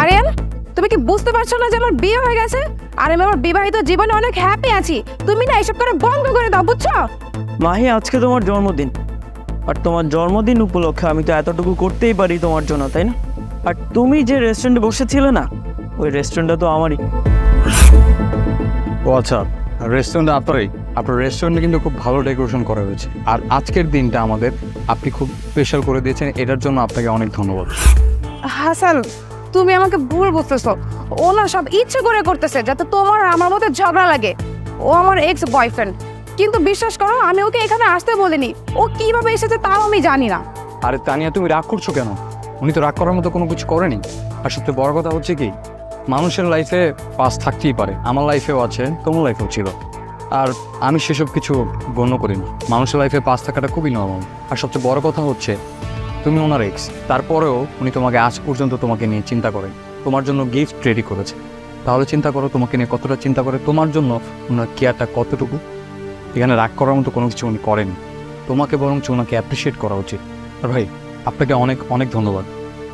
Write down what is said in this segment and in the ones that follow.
আরিয়ান তুমি কি বুঝতে পারছ না যে আমার বিয়ে হয়ে গেছে? আর আমি আমার বিবাহিত জীবনে অনেক হ্যাপি আছি। তুমি না এসব করে বন্ধ করে দাও বুঝছ? মাহি আজকে তোমার জন্মদিন। আর তোমার জন্মদিন উপলক্ষে আমি তো এতটুকু করতেই পারি তোমার জন্য তাই না? আর তুমি যে রেস্টুরেন্টে বসেছিলে না ওই রেস্টুরেন্টটা তো আমারই। ও আচ্ছা রেস্টুরেন্ট আপনারই? আপনার রেস্টুরেন্টে কিন্তু খুব ভালো ডেকোরেশন করা হয়েছে। আর আজকের দিনটা আমাদের আপনি খুব স্পেশাল করে দিয়েছেন এটার জন্য আপনাকে অনেক ধন্যবাদ। হাসান তুমি আমাকে ভুল বুঝতেছো। ও না সব ইচ্ছে করে করতেছে যাতে তোমার আর আমার মধ্যে ঝগড়া লাগে। ও আমার এক্স বয়ফ্রেন্ড কিন্তু বিশ্বাস করো আমি ওকে এখানে আসতে বলিনি। ও কীভাবে এসেছে তাও আমি জানি না। আরে তানিয়া তুমি রাগ করছ কেন? উনি তো রাগ করার মতো কোনো কিছু করেনি। আর সবচেয়ে বড় কথা হচ্ছে কি মানুষের লাইফে পাস থাকতেই পারে। আমার লাইফেও আছে তোমার লাইফেও ছিল। আর আমি সেসব কিছু গণ্য করি না মানুষের লাইফে পাস থাকাটা খুবই নর্মাল আর সবচেয়ে বড় কথা হচ্ছে, তুমি ওনার এক্স তারপরেও উনি তোমাকে আজ পর্যন্ত তোমাকে নিয়ে চিন্তা করেন। তোমার জন্য গিফট রেডি করেছে। তাহলে চিন্তা করো, তোমাকে নিয়ে কতটা চিন্তা করে, তোমার জন্য ওনার কেয়ারটা কতটুকু? এখানে রাগ করার মতো কোনো কিছু উনি করেনি তোমাকে বরং ওনাকে অ্যাপ্রিসিয়েট করা উচিত। আর ভাই, আপনাকে অনেক অনেক ধন্যবাদ।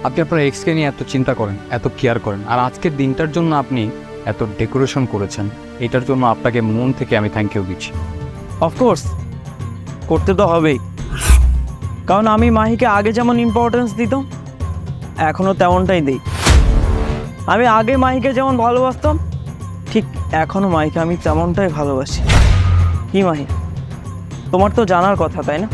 আপনি আপনার এক্সকে নিয়ে এত চিন্তা করেন, এত কেয়ার করেন। আর আজকের দিনটার জন্য আপনি এত ডেকোরেশন করেছেন। এটার জন্য আপনাকে মন থেকে আমি থ্যাংক ইউ দিচ্ছি। অফকোর্স করতে তো হবেই। কারণ আমি মাহিকে আগে যেমন ইম্পর্টেন্স দিতাম, এখনও তেমনটাই দিই। আমি আগে মাহিকে যেমন ভালোবাসতাম, ঠিক এখনও মাহিকে আমি তেমনটাই ভালোবাসি। কি মাহি? তোমার তো জানার কথা, তাই না?